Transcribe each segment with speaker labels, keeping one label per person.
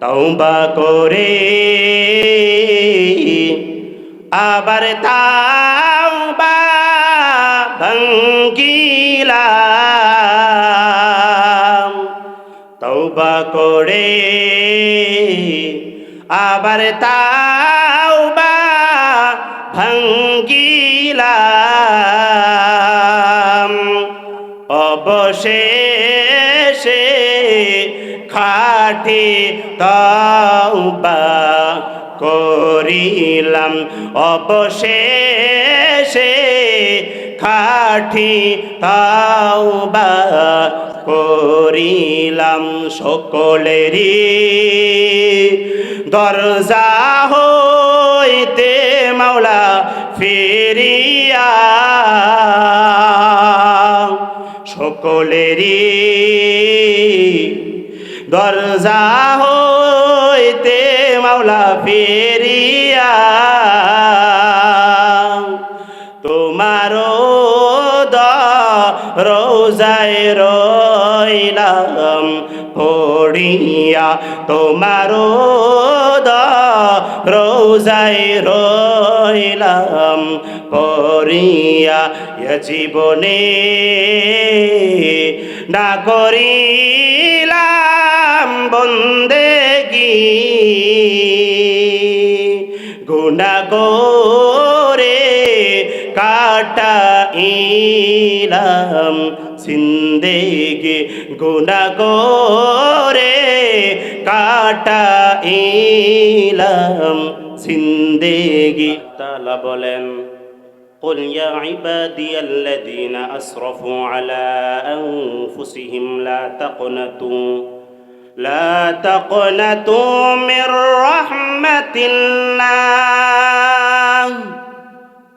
Speaker 1: তৌবা করে। আবার তাওবা ভঙ্গিলাম। তৌবা করে। আবার তাওবা ভঙ্গিলাম। অবশেষে খাটি তৌবা করিলাম। অবশেষে খাটি তাওবা করিলাম। সকলেরই দরজা হইতে মাওলা ফিরিয়া সকলেরই দরজা হইতে মাওলা ফিরিয়া তোমারও দ রোজায় রইলাম পড়িয়া। তোমারও দ রোজায় রইলাম পড়িয়া। জীবনে না করিলাম বন্দেগি গুণা গোরে কাটা ইলাম সিন্দেগে গুণা গোরে কাটা ইলাম সিন্দেগি তালা বলেন قل يا عبادي الذين أسرفوا على أنفسهم لا تقنطوا لا تقنطوا من رحمة الله.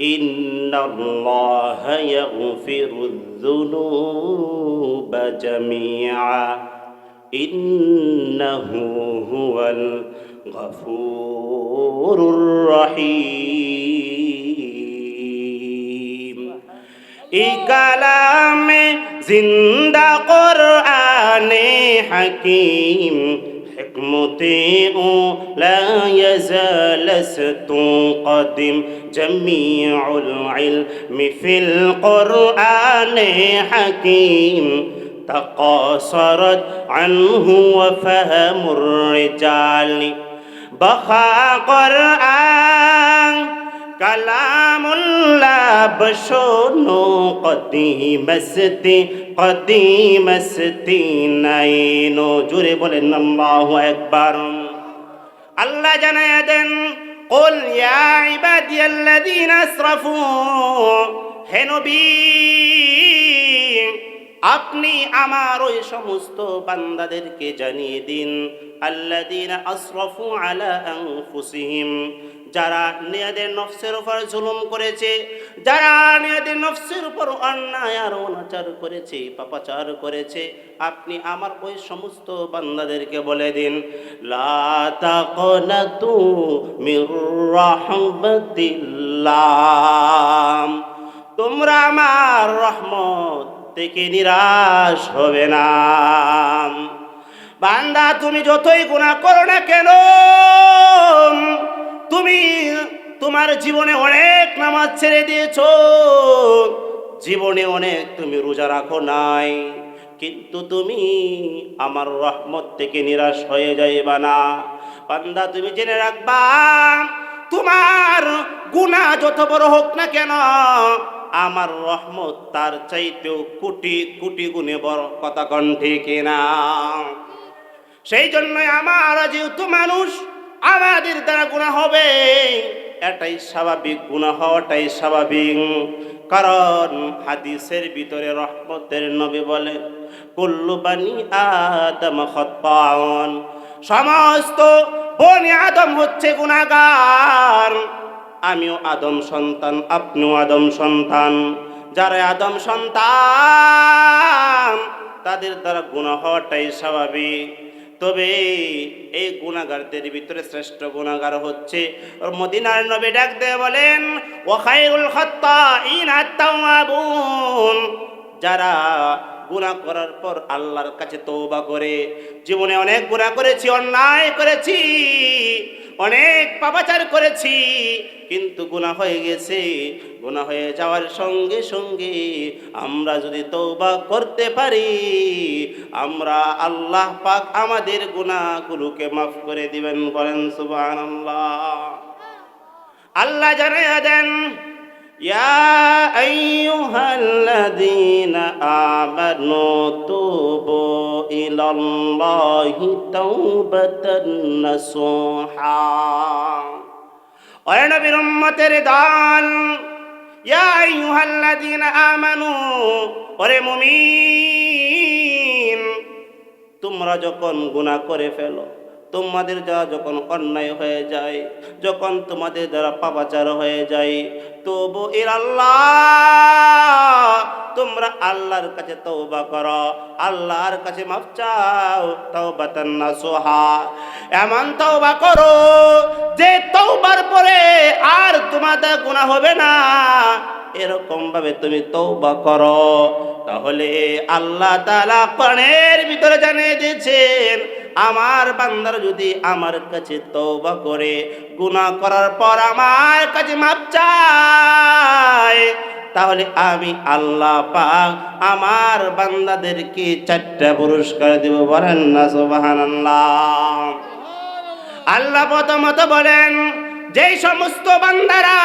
Speaker 1: إن الله يغفر الذنوب جميعا. إنه هو الغفور الرحيم. إكلام زند قرآن কোরআনে হাকিম حكمتي لا يزال قدم جميع العلم في القرآن حكيم تقاصرت عنه وفهم الرجال بخا قرآن কালামুল্লাহ বসনো কদিমস্তি কদিমস্তি নাইনো জুড়ে বলেন আল্লাহু একবার আল্লাহ জানায়া দেন قل يا عبادي الذين اسرفوا হে নবী আপনি আমার ওই সমস্ত বান্দাদেরকে জানিয়ে দিন আল্লাযীনা আসরাফু আলা আনফুসিহিম যারা নিজেদের নফসের উপর জুলুম করেছে, যারা নিজেদের নফসের উপর অন্যায় আর অনাচার করেছে, পাপাচার করেছে, আপনি আমার ওই সমস্ত বান্দাদেরকে বলে দিন তোমরা আমার রহমত থেকে নিরাশ হবে না। বান্দা, তুমি যতই গুণা করো না কেন তুমি তোমার জীবনে অনেক নামাজ ছেড়ে দিয়েছ। জীবনে অনেক তুমি রোজা রাখো নাই। কিন্তু তুমি আমার রহমত থেকে নিরাশ হয়ে যাইবা না। বান্দা, তুমি জেনে রাখবা, তোমার গুণা যত বড় হোক না কেন, আমার রহমত তার চাইতেও কোটি কোটি গুণে বড়। কথা কণ্ঠে কেনা? সেই জন্য আমার যেহেতু মানুষ আমাদের দ্বারা গুণা হবে। এটাই স্বাভাবিক গুণা হওয়াটাই স্বাভাবিক। কারণ হাদিসের ভিতরে রহমতের নবী বলে, কুল্লু বানি আদম খত্তাউন সমস্ত বনি আদম হচ্ছে গুণাগার আমিও আদম সন্তান, আপনিও আদম সন্তান। যারা আদম সন্তান, তাদের দ্বারা গুণা হওয়াটাই স্বাভাবিক। তবে এই গুণাগারদের ভিতরে শ্রেষ্ঠ গুণাগার হচ্ছে। মদিনার নবী ডাক দিয়ে বলেন ওখাইউল খত্তাবুন যারা গুনাহ করার পর আল্লাহর কাছে তওবা করে, জীবনে অনেক গুণা করেছি, অন্যায় করেছি অনেক পাপাচার করেছি, কিন্তু গুণা হয়ে গেছে। গুণা হয়ে যাওয়ার সঙ্গে সঙ্গে আমরা যদি তৌবা করতে পারি, আমরা আল্লাহ পাক আমাদের গুণাগুলোকে মাফ করে দিবেন বলেন সুবহানাল্লাহ। আল্লাহ জানাইয়া দেন يا أيها الذين آمنوا توبوا إلى الله توبة نصوحا ওরে নবীর উম্মতের দল ইয়া আইয়ুহাল্লাযীনা আমানু ওরে মুমিন তোমরা যখন গুনাহ করে ফেলো তোমাদের যা যখন অন্যায় হয়ে যায়, যখন তোমাদের দ্বারা পাপাচার হয়ে যায়, তবু এর আল্লাহ, তোমরা আল্লাহর কাছে তৌবা করো, আল্লাহর কাছে মাফ চাও তৌবাতান নাসুহা। এমন তৌবা করো যে তৌবার পরে আর তোমাদের গুনাহ হবে না। এরকম ভাবে তুমি তৌবা করো। তাহলে আল্লাহ তাআলা কোরআনের ভিতরে জানিয়ে দিয়েছেন আমার বান্দার যদি আমার কাছে তৌবা করে, গুনাহ করার পর আমার কাছে মাপ চায়, তাহলে আমি আল্লাহ পাক আমার বান্দাদেরকে চারটা পুরস্কার দেব। বলেন না, সুবহানাল্লাহ। আল্লাহ প্রথমত বলেন, যেই সমস্ত বান্দারা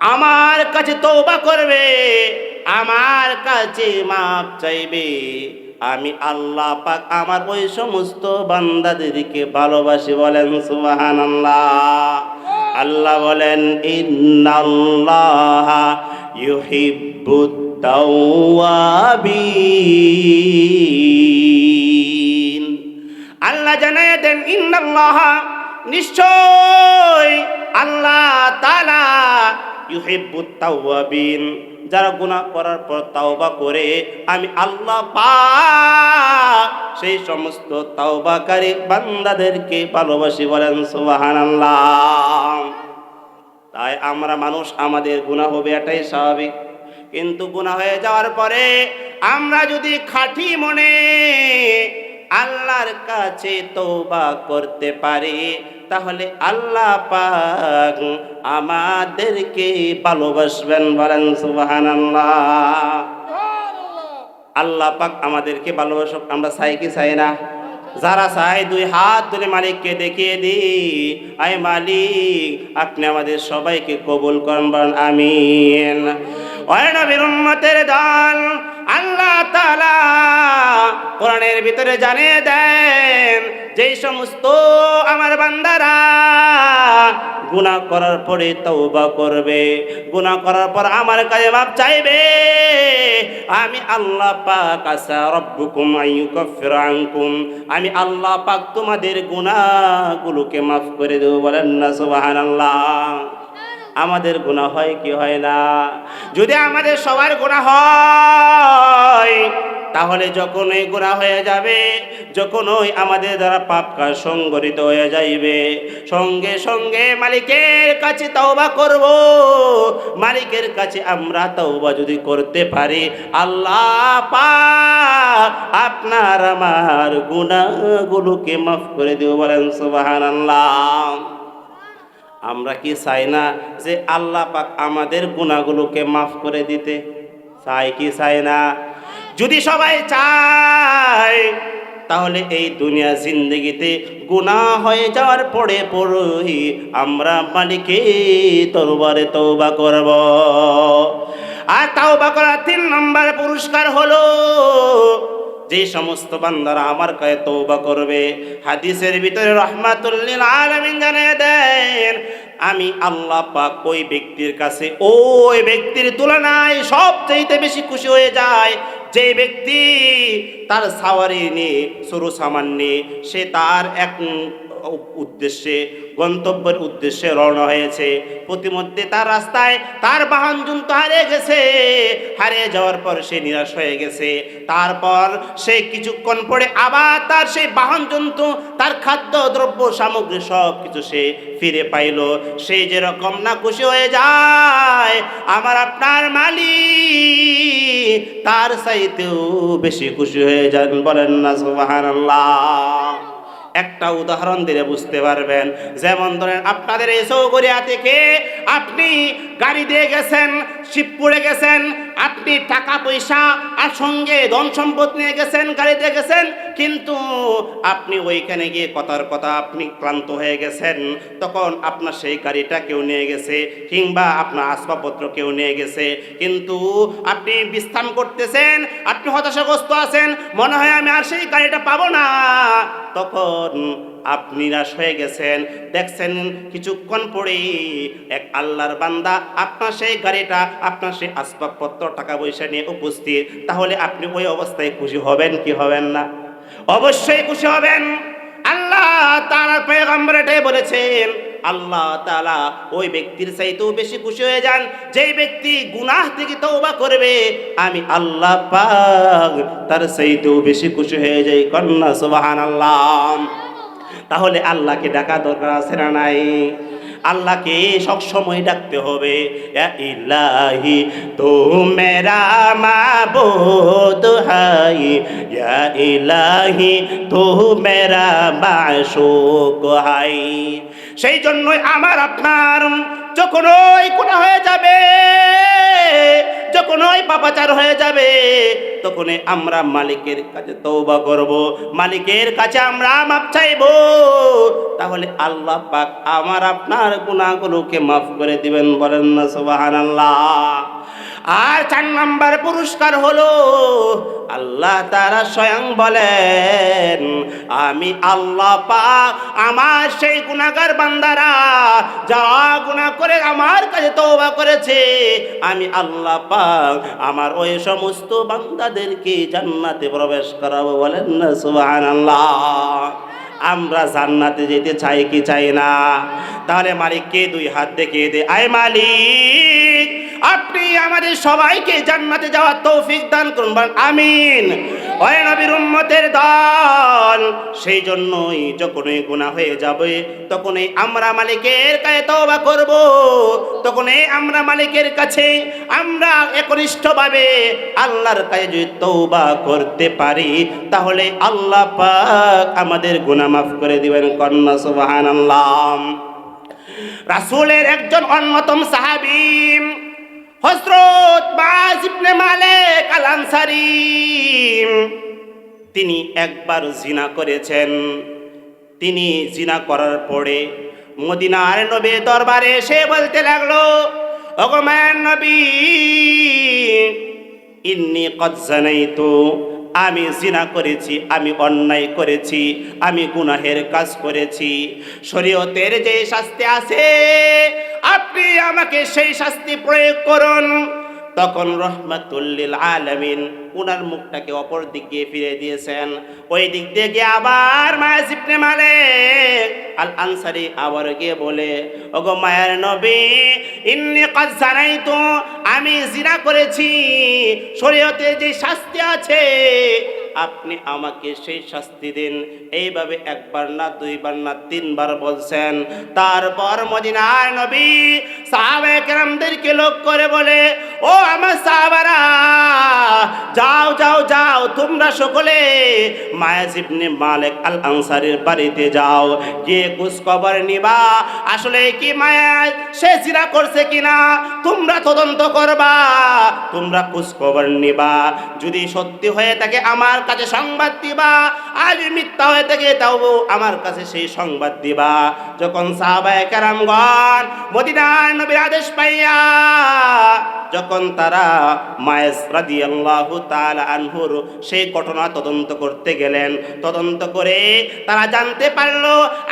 Speaker 1: আমার কাছে তৌবা করবে, আমার কাছে মাপ চাইবে। আমি আল্লাহ পাক আমার ওই সমস্ত বান্দাদেরকে ভালোবাসি বলেন সুবহানাল্লাহ। আল্লাহ বলেন, ইন্নাল্লাহ ইউহিব্বুত তাওয়াবিন আল্লাহ জানায় দেন, ইন্নাল্লাহ নিশ্চয় আল্লাহ তাআলা ইউহিব্বুত তাওয়াবিন যারা গুনাহ করার পর তাওবা করে, আমি আল্লাহ পাক সেই সমস্ত তাওবাকারী বান্দাদেরকে ভালোবাসি বলেন, সুবহানাল্লাহ। তাই আমরা মানুষ, আমাদের গুনাহ হবে এটাই স্বাভাবিক। কিন্তু গুনাহ হয়ে যাওয়ার পরে আমরা যদি খাঁটি মনে আল্লাহর কাছে তৌবা করতে পারি তাহলে আল্লাহ পাক আমাদেরকে ভালোবাসবেন বলেন সুবহানাল্লাহ। আল্লাহ পাক আমাদেরকে ভালোবাসুক, আমরা চাই কি চাই না? যারা চাই দুই হাত ধরে মালিককে দেখিয়ে দিই, আয় মালিক, আপনি আমাদের সবাইকে কবুল করেন বলেন, আমিন। ওই নবীর দল। আল্লাহ তাআলা কোরআনের ভিতরে জানিয়ে দেন, যেই সমস্ত আমার বান্দারা গুনাহ করার পরে তওবা করবে, গুনাহ করার পর আমার কাছে মাপ চাইবে, আমি আল্লাহ পাক আসা রব্বুকুম আইয়ুকাফির আনকুম, আমি আল্লাহ পাক তোমাদের গুনাহগুলোকে মাফ করে দেব, বলেন না সুবহানাল্লাহ। আমাদের গুণা হয়, কি হয় না? যদি আমাদের সবার গুনাহ হয়, তাহলে যখন ওই গুণা হয়ে যাবে যখন ওই আমাদের দ্বারা পাপ কাজ সংগঠিত হয়ে যাইবে। সঙ্গে সঙ্গে মালিকের কাছে তওবা করব। মালিকের কাছে আমরা তওবা যদি করতে পারি, আল্লাহ পাক আপনার আমার গুনাহগুলোকে মাফ করে দেব বলেন, সুবহানাল্লাহ। আমরা কি চাই না যে আল্লাহ পাক আমাদের গুণাগুলোকে মাফ করে দিতে? চাই কি চাই না? যদি সবাই চায়, তাহলে এই দুনিয়া জিন্দগিতে গুনাহ হয়ে যাওয়ার পরে পড়ই আমরা মালিকে তরবারে তৌবা করব। আর তাওবা করার তিন নম্বর পুরস্কার হলো যে সমস্ত বান্দারা আমার কাছে তৌবা করবে, হাদিসের ভিতরে রহমাতুল্লিল আলামিন জানিয়ে দেন, আমি আল্লাহ পাক ওই ব্যক্তির কাছে ওই ব্যক্তির তুলনায় সবচেয়ে বেশি খুশি হয়ে যায় যে ব্যক্তি তার সাওয়ারি নিয়ে, সরু সামান নিয়ে, সে তার এক উদ্দেশ্যে, গন্তব্যের উদ্দেশ্যে রওনা হয়েছে। প্রতিমধ্যে তার রাস্তায় তার বাহন জন্তু হারিয়ে গেছে। হারিয়ে যাওয়ার পর সে নিরাশ হয়ে গেছে। তারপর সে কিছুক্ষণ পরে আবার তার সেই বাহন জন্তু, তার খাদ্য, দ্রব্য, সামগ্রী সব কিছু সে ফিরে পাইল। সে যেরকম না খুশি হয়ে যায়, আমার আপনার মালিক তার চাইতেও বেশি খুশি হয়ে যান বলেন না, সুবহানাল্লাহ। একটা উদাহরণ দিলে বুঝতে পারবেন। যেমন ধরেন আপনাদের এই চৌগরিয়া থেকে আপনি গাড়ি দিয়ে গেছেন, শিবপুরে গেছেন আপনি টাকা পয়সা আর সঙ্গে ধন সম্পদ নিয়ে গেছেন, গাড়িতে গেছেন, কিন্তু আপনি ওইখানে গিয়ে কথার কথা আপনি ক্লান্ত হয়ে গেছেন। তখন আপনার সেই গাড়িটা কেউ নিয়ে গেছে, কিংবা আপনার আসবাবপত্র কেউ নিয়ে গেছে। কিন্তু আপনি বিশ্রাম করতেছেন, আপনি হতাশাগ্রস্ত আছেন, মনে হয় আমি আর সেই গাড়িটা পাবো না। তখন আপনি নিরাশ হয়ে গেছেন। দেখছেন কিছুক্ষণ পরেই এক আল্লাহর বান্দা আপনার সেই গাড়িটা, আপনার সেই আসবাবপত্র, টাকা পয়সা নিয়ে উপস্থিত। তাহলে আপনি ওই অবস্থায় খুশি হবেন কি হবেন না? অবশ্যই খুশি হবেন। আল্লাহ তার পেগম্বর এটাই বলেছেন, আল্লাহ তালা ওই ব্যক্তির চাইতেও বেশি খুশি হয়ে যান। যেই ব্যক্তি গুনাহ থেকে তওবা করবে, আমি আল্লাহ পাক তার চাইতেও বেশি খুশি হয়ে যাই। কন্যা সুবাহান আল্লাহ তাহলে আল্লাহকে ডাকা দরকার আছে না নাই? আল্লাহকে সব সময় ডাকতে হবে। ইলাহি তো মেরা মাবুদ হাই। ইয়া ইলাহি তো মেরা মাশুক হাই। সেই জন্যই আমার আপনার যখন ওই কোনা হয়ে যাবে যখন ওই পাপাচার হয়ে যাবে তখন আমরা মালিকের কাছে তৌবা করব। মালিকের কাছে আমরা মাপ চাইব। তাহলে আল্লাহ পাক আমার আপনার গুণাগুলোকে মাফ করে দিবেন বলেন না সুবাহান আর চার নম্বর পুরস্কার হলো, আল্লাহ তারা স্বয়ং বলেন, আমি আল্লাহ পাক আমার সেই গুণাগার বান্দারা যারা গুণা করে আমার কাছে তওবা করেছে, আমি আল্লাহ পাক আমার ওই সমস্ত বান্দাদেরকে জান্নাতে প্রবেশ করাবো বলেন না, সুবহানাল্লাহ। আমরা জান্নাতে যেতে চাই কি চাই না? তাহলে মালিককে দুই হাত দেখিয়ে দে। আয় মালিক! আমাদের সবাইকে জান্নাতে যাওয়ার তৌফিক দান করুন আমিন। ওই নবীর উম্মতের দল, সেই জন্যই যখনই গুনাহ হয়ে যাবে, তখনই আমরা মালিকের কাছে তওবা করব। তখনই আমরা মালিকের কাছে আমরা একনিষ্ঠভাবে আল্লাহর কাছে যদি তওবা করতে পারি, তাহলে আল্লাহ পাক আমাদের গুনাহ মাফ করে দিবেন, কন্যা সুবহানাল্লাহ। রাসূলের একজন অন্যতম সাহাবী হজরত বাজ ইবনে মালিক আল আনসারী তিনি একবার জিনা করেছেন। তিনি জিনা করার পরে মদিনার নবী দরবারে এসে বলতে লাগল অগমায়ান নবী, ইন্নি কদ জানাইতু, আমি জিনা করেছি, আমি অন্যায় করেছি, আমি গুনাহের কাজ করেছি। শরীয়তের যে শাস্তি আছে আপনি আমাকে সেই শাস্তি প্রয়োগ করুন। তখন রহমাতুল্লিল আলামিন উনার মুখটাকে অপর দিক দিয়ে ফিরে দিয়েছেন। ওই দিক দিয়ে গিয়ে আবার মায়া সিপনে মালিক আল আনসারি আবার গিয়ে বলে, ওগো মায়ের নবী, ইন্নি জানাই তো আমি জিনা করেছি। শরীয়তে যে শাস্তি আছে আপনি আমাকে সেই শাস্তি দিন। এইভাবে একবার না, দুইবার না, তিনবার বলছেন। তারপর মদিনার নবী সাহাবে কেরামদেরকে লোক করে বলে, ও আমার সাহাবারা, যাও যাও যাও, তোমরা সকলে মায়াজিবনে মালিক আল আনসারের বাড়িতে যাও। গিয়ে খবর নিবা, আসলে কি মায়া সে জিরা করছে কিনা? তোমরা তদন্ত করবা, তোমরা খবর নিবা। যদি সত্যি হয়ে থাকে আমার কাছে সংবাদ দিবা যদি মিথ্যা হয়ে থাকে তাও আমার কাছে সেই সংবাদ দিবা। যখন সাহাবায়ে কারামগণ মদিনার নবীর আদেশ পাইয়া, যখন তারা মায়েস রাদিয়াল্লাহু তাআলা আনহুর সেই ঘটনা তদন্ত করতে গেলেন, তদন্ত করে তারা জানতে পারল,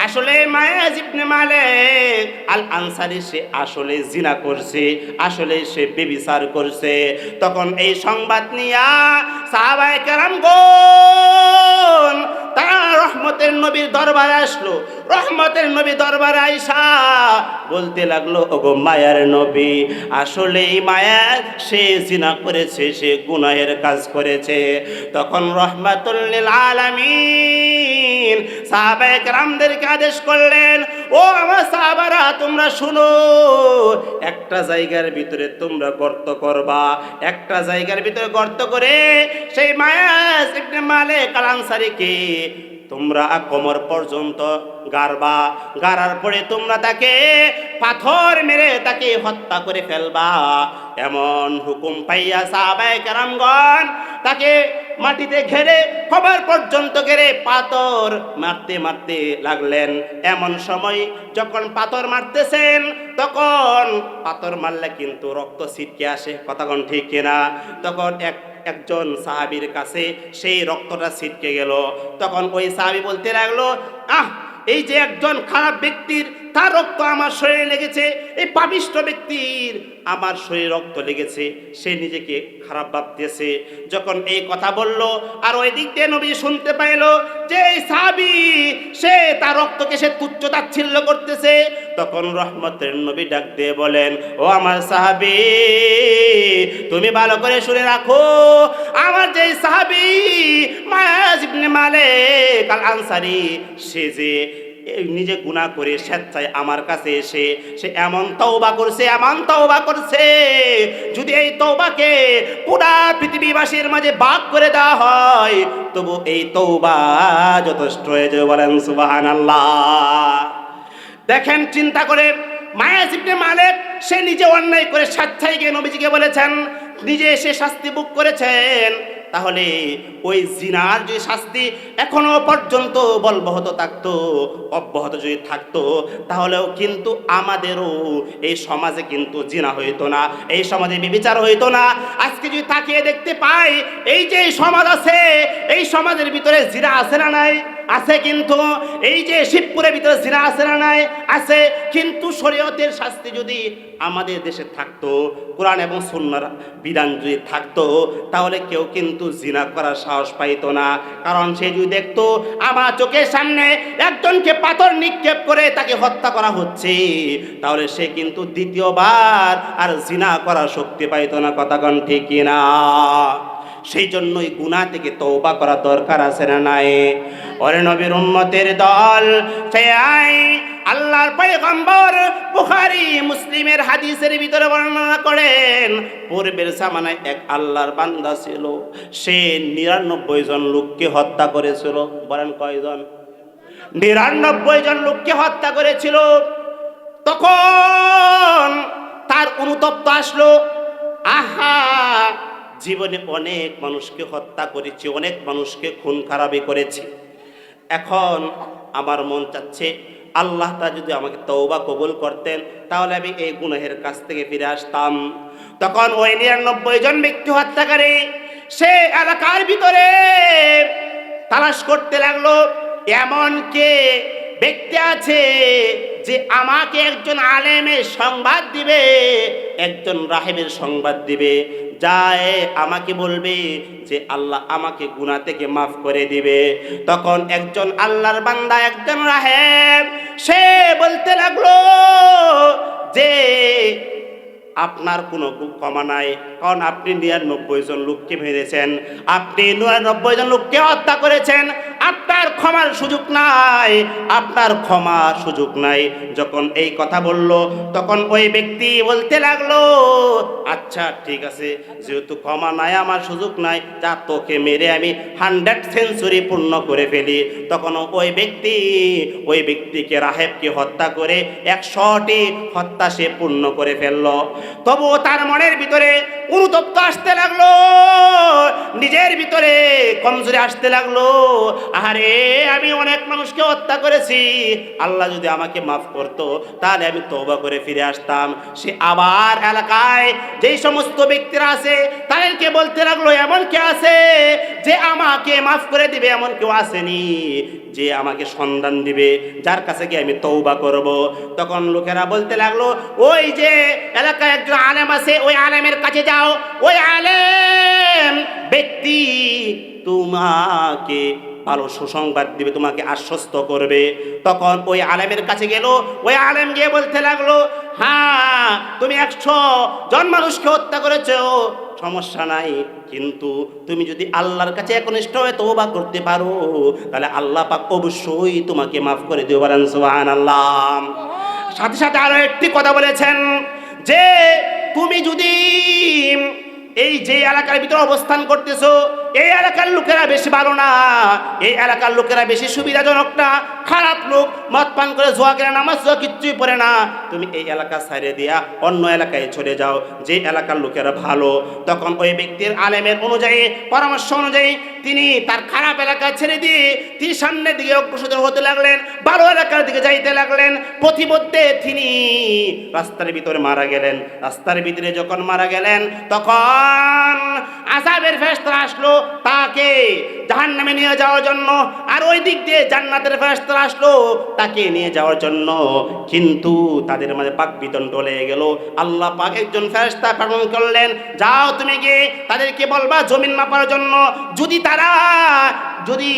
Speaker 1: আসলে মায়েস ইবনে মালিক আল আনসারি সে আসলে জিনা করছে, আসলে সে বেবিচার করছে। তখন এই সংবাদ নিয়া সাহাবায়ে কেরামগণ তারা রহমতের নবীর দরবারে আসলো। রহমতের নবী দরবারে আইসা বলতে লাগল, ওগো মায়ার নবী আসলে এই মায়া সে জিনা করেছে, সে গুনাহের কাজ করেছে। তখন রহমাতুল্লিল আলামিন সাহাবায়ে রামদেরকে আদেশ করলেন, ও আমার সাহাবারা, তোমরা শুনো, একটা জায়গার ভিতরে তোমরা গর্ত করবা। একটা জায়গার ভিতরে গর্ত করে সেই মায়াস ইবনে মালিক আল আনসারীকে তোমরা কোমর পর্যন্ত গারবা গারার পরে তোমরা তাকে পাথর মেরে তাকে হত্যা করে ফেলবা। এমন হুকুম পাইয়া সাহাবায়ে কেরামগণ তাকে মাটিতে ঘেরে কবর পর্যন্ত ঘেরে পাথর মারতে মারতে লাগলেন। এমন সময় যখন পাথর মারতেছেন, তখন পাথর মারলে কিন্তু রক্ত ছিটকে আসে। কথাগণ ঠিক কিনা? তখন এক একজন সাহাবির কাছে সেই রক্তটা ছিটকে গেল। তখন ওই সাহাবি বলতে লাগল, আহ, এই যে একজন খারাপ ব্যক্তির তার রক্ত আমার শরীরে লেগেছে, এই পাপিষ্ট ব্যক্তির আমার শরীরে রক্ত লেগেছে, সে নিজেকে খারাপ ভাবতেছে। যখন এই কথা বলল, আর ওই দিক দিয়ে নবী শুনতে পাইল যে এই সাহাবি, সে তার রক্তকে সে তুচ্ছ তাচ্ছিল্য করতেছে। তখন রহমতের নবী ডাক দিয়ে বলেন, ও আমার সাহাবি, তুমি ভালো করে শুনে রাখো, আমার যে সাহাবি মায়াজ ইবনে মালিক আল আনসারি সে যে নিজে গুনাহ করে স্বেচ্ছায় আমার কাছে এসে সে এমন তওবা করছে, এমন তওবা করছে, যদি এই তওবাকে পুরা পৃথিবীবাসীর মাঝে ভাগ করে দেওয়া হয়, তবু এই তওবা যথেষ্ট হয়ে যাবে বলেন সুবহানাল্লাহ। দেখেন, চিন্তা করে মায়া জিবনে মালিক, সে নিজে অন্যায় করে স্বেচ্ছায় গিয়ে নবীজিকে বলেছেন, নিজে এসে শাস্তি বুক করেছেন তাহলে ওই জিনার যে শাস্তি এখনও পর্যন্ত বলবহত থাকতো, অব্যাহত যদি থাকতো, তাহলেও কিন্তু আমাদেরও এই সমাজে কিন্তু জিনা হইতো না, এই সমাজে বিবিচার হইতো না। আজকে যদি তাকিয়ে দেখতে পাই, এই যে সমাজ আছে, এই সমাজের ভিতরে জিনা আছে না নাই? আছে কিন্তু, এই যে শিবপুরের ভিতরে জিনা আছে না নাই? আছে, কিন্তু শরীয়তের শাস্তি যদি আমাদের দেশে থাকতো, কোরআন এবং সুন্নার বিধান যদি থাকতো, তাহলে কেউ কিন্তু জিনা করার সাহস পাইতো না। কারণ সে যদি দেখতো, আমার চোখের সামনে একজনকে পাথর নিক্ষেপ করে তাকে হত্যা করা হচ্ছে, তাহলে সে কিন্তু দ্বিতীয়বার আর জিনা করার শক্তি পাইতো না কথাগণ ঠিক না? সেই জন্যই গুণা থেকে তৌবা করা দরকার আছে না নাই? ওরে নবীর উম্মতের দল সে আই আল্লাহর পয়গম্বর বুখারী, মুসলিমের হাদিসের ভিতরে বর্ণনা করেন, পূর্বের জামানায় এক আল্লাহর বান্দা ছিল, সে নিরানব্বই জন লোককে হত্যা করেছিল। বলেন কয়জন? নিরানব্বই জন লোককে হত্যা করেছিল। তখন তার অনুতপ্ত আসলো, আহা, জীবনে অনেক মানুষকে হত্যা করেছি, অনেক মানুষকে খুন খারাপি করেছি। এখন আমার মন চাচ্ছে আল্লাহ তা যদি আমাকে তৌবা কবুল করতেন, তাহলে আমি এই গুনাহের কাছ থেকে ফিরে আসতাম। তখন ওই নিরানব্বই জন ব্যক্তি হত্যাকারী সে এলাকার ভিতরে তালাশ করতে লাগল, এমন কে ব্যক্তি আছে যে আমাকে একজন আলেমের সংবাদ দিবে, একজন রাহেবের সংবাদ দিবে? যায়, আমাকে বলবে যে আল্লাহ আমাকে গুণা থেকে মাফ করে দিবে। তখন একজন আল্লাহর বান্দা, একজন রাহেব, সে বলতে লাগল যে, আপনার কোনো ক্ষমা নাই কারণ আপনি নিরানব্বই জন লোককে মেরেছেন, আপনি নিরানব্বই জন লোককে হত্যা করেছেন, আপনার ক্ষমার সুযোগ নাই, আপনার ক্ষমার সুযোগ নাই। যখন এই কথা বলল, তখন ওই ব্যক্তি বলতে লাগল আচ্ছা ঠিক আছে, যেহেতু ক্ষমা নাই, আমার সুযোগ নাই, যা তোকে মেরে আমি হান্ড্রেড সেঞ্চুরি পূর্ণ করে ফেলি। তখন ওই ব্যক্তি, ওই ব্যক্তিকে রাহেবকে হত্যা করে একশোটি হত্যা সে পূর্ণ করে ফেলল। তবুও তার মনের ভিতরে অনুতপ্ত আসতে লাগল। নিজের ভিতরে কমজোরি আসতে লাগল। আরে আমি অনেক মানুষকে হত্যা করেছি। আল্লাহ যদি আমাকে মাফ করতো, তাহলে আমি তৌবা করে ফিরে আসতাম। সে আবার এলাকায় যেই সমস্ত ব্যক্তিরা আছে, তাদেরকে বলতে লাগল, এমন কে আছে যে আমাকে মাফ করে দিবে? এমন কেউ আসেনি যে আমাকে সন্ধান দিবে, যার কাছে গিয়ে আমি তৌবা করব? তখন লোকেরা বলতে লাগল, ওই যে এলাকায় একজন আলেম আছে, ওই আলেমের কাছে যাও। ওই আলেম ব্যক্তি তোমাকে ভালো সুসংবাদ দিবে, তোমাকে আশ্বস্ত করবে। তখন ওই আলেমের কাছে গেল, ওই আলেম গিয়ে বলতে লাগল হ্যাঁ তুমি একশো জন মানুষকে হত্যা করেছ, সমস্যা নাই, কিন্তু তুমি যদি আল্লাহর কাছে একনিষ্ঠ হয়ে তওবা করতে পারো, তাহলে আল্লাহ পাক অবশ্যই তোমাকে মাফ করে দিতে পারেন সুবহানাল্লাহ। সাথে সাথে আরও একটি কথা বলেছেন, যে তুমি যদি এই যে এলাকার ভিতরে অবস্থান করতেছো এই এলাকার লোকেরা বেশি ভালো না। এই এলাকার লোকেরা বেশি সুবিধাজনক না। খারাপ লোক, মদ পান করে জোয়া কেনা নামাজ জোয়া কিচ্ছুই পড়ে না। তুমি এই এলাকা ছাড়ে দিয়া অন্য এলাকায় চলে যাও, যে এলাকার লোকেরা ভালো। তখন ওই ব্যক্তির আলেমের অনুযায়ী, পরামর্শ অনুযায়ী তিনি তার খারাপ এলাকা ছেড়ে দিয়ে তিনি সামনের দিকে অগ্রসর হতে লাগলেন, ভালো এলাকার দিকে যাইতে লাগলেন। প্রতিমধ্যে তিনি রাস্তার ভিতরে মারা গেলেন। রাস্তার ভিতরে যখন মারা গেলেন, তখন আসাবের ফেরেশতা আসলো তাকে জাহান নামে নিয়ে যাওয়ার জন্য আর ওই দিক দিয়ে জান্নাতের ফেরস্তা আসলো তাকে নিয়ে যাওয়ার জন্য। কিন্তু তাদের মাঝে পাক বিতণ্ড লেগে গেল। আল্লাহ পাক একজন ফেরস্তা প্রেরণ করলেন, যাও তুমি গিয়ে তাদেরকে বলবা জমিন মাপার জন্য। যদি তারা যদি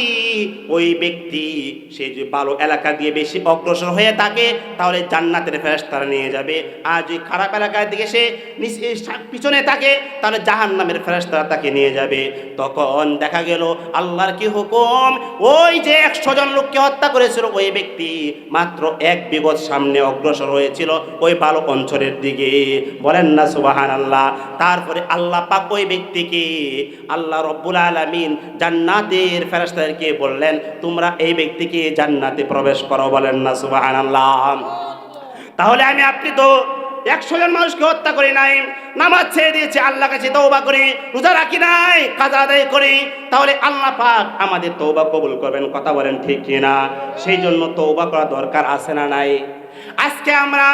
Speaker 1: ওই ব্যক্তি সে যে ভালো এলাকা দিয়ে বেশি অগ্রসর হয়ে থাকে, তাহলে জান্নাতের ফেরেশতারা নিয়ে যাবে। আর যদি খারাপ এলাকার দিকে সে পিছনে থাকে, তাহলে জাহান্নামের ফেরেশতারা তাকে নিয়ে যাবে। তখন দেখা গেল আল্লাহর কি হুকুম? ওই যে একশো জন লোককে হত্যা করেছিল, ওই ব্যক্তি মাত্র এক বিগত সামনে অগ্রসর হয়েছিল ওই ভালো অঞ্চলের দিকে। বলেন না সুবাহান আল্লাহ তারপরে আল্লাহ পাক ওই ব্যক্তিকে আল্লাহ রব্বুল আলমিন জান্নাতের ফেরেশতাদেরকে বললেন, তোমরা এই ব্যক্তিকে জান্নাতে প্রবেশ করো বলেন না সুবাহান তাহলে আমি আপনি তো একশো জন মানুষকে হত্যা করি নাই, নামাজ ছেড়ে দিয়েছি আল্লাহ কাছে তৌবা করি, রোজা রাখি নাই, কাজা আদায় করি, তাহলে আল্লাহ পাক আমাদের তৌবা কবুল করবেন, কথা বলেন ঠিক কিনা? সেই জন্য তৌবা করা দরকার আছে না নাই? আজকে আমরা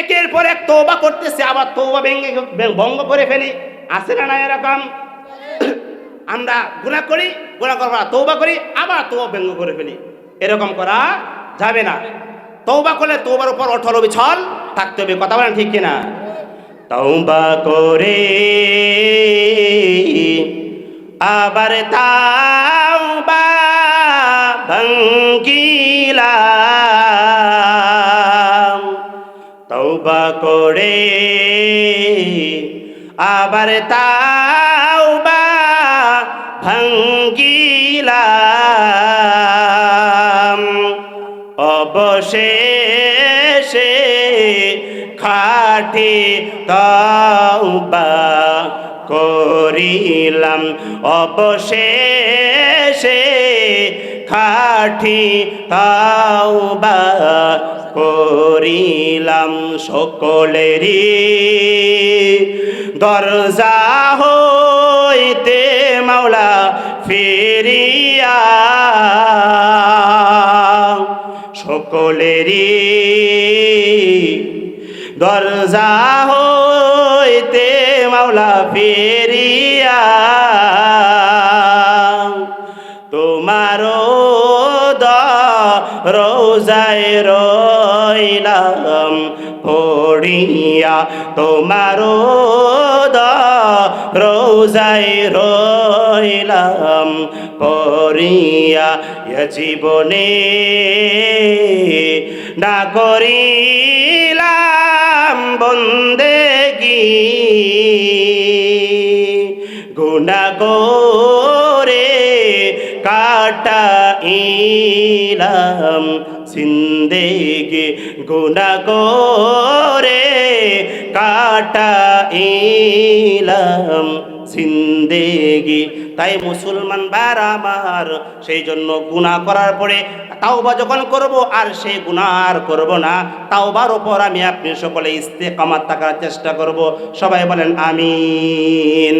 Speaker 1: একের পর এক তৌবা করতেছি, আবার তৌবা ভেঙে ভঙ্গ করে ফেলি, আছে না নাই এরকম? আমরা গুণা করি, গুণা করবার তৌবা করি, আবার তৌবা ব্যঙ্গ করে ফেলি। এরকম করা যাবে না। তৌবা করলে তৌবার উপর অঠল বিছল থাকতে হবে, কথা বলেন ঠিক কিনা? তৌবা করে আবার তাওবা তৌবা করে আবার তাওবা ভঙ্গিলাম। অবশেষে খাটি তওবা করিলাম। অবশেষে খাটি তওবা করিলাম। সকলেরই দরজা হইতে মাওলা ফিরিয়া। সকলেরই দরজা হইতে মাওলা ফিরিয়া। তোমারও দ রোজায় রইলাম পড়িয়া তোমারও দ রোজায় রইলাম, পড়িয়া এ জীবনে না করিলাম বন্দেগি। গুণা করে কাটাইলাম সিন্দেগি গুণা করে কাটাইলাম সিন্দেগি। তাই মুসলমান বার আমার, সেই জন্য গুণা করার পরে তাওবা যখন করব, আর সেই গুণা আর করব না, তাওবার ওপর আমি আপনি সকলে ইস্তেকামাত থাকার চেষ্টা করব। সবাই বলেন, আমিন।